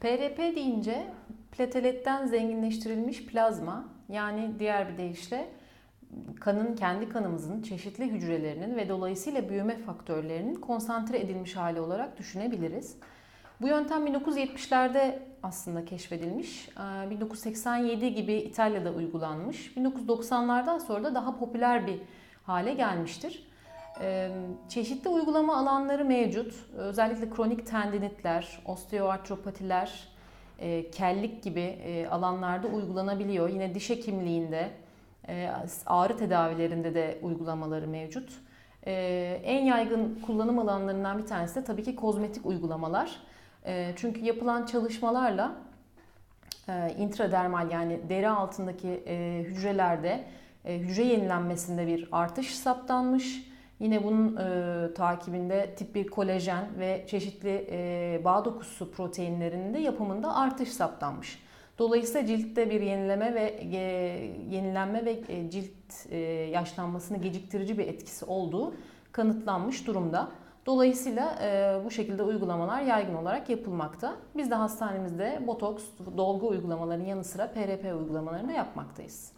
PRP deyince plateletten zenginleştirilmiş plazma yani diğer bir deyişle kanın kendi kanımızın çeşitli hücrelerinin ve dolayısıyla büyüme faktörlerinin konsantre edilmiş hali olarak düşünebiliriz. Bu yöntem 1970'lerde aslında keşfedilmiş. 1987 gibi İtalya'da uygulanmış. 1990'lardan sonra da daha popüler bir hale gelmiştir. Çeşitli uygulama alanları mevcut. Özellikle kronik tendinitler, osteoartropatiler, kellik gibi alanlarda uygulanabiliyor. Yine diş hekimliğinde, ağrı tedavilerinde de uygulamaları mevcut. En yaygın kullanım alanlarından bir tanesi de tabii ki kozmetik uygulamalar. Çünkü yapılan çalışmalarla intradermal yani deri altındaki hücrelerde hücre yenilenmesinde bir artış saptanmış. Yine bunun e, takibinde tip 1 kolajen ve çeşitli e, bağ dokusu proteinlerinin de yapımında artış saptanmış. Dolayısıyla ciltte bir yenileme ve e, yenilenme ve e, cilt e, yaşlanmasını geciktirici bir etkisi olduğu kanıtlanmış durumda. Dolayısıyla e, bu şekilde uygulamalar yaygın olarak yapılmakta. Biz de hastanemizde botoks, dolgu uygulamalarının yanı sıra PRP uygulamalarını da yapmaktayız.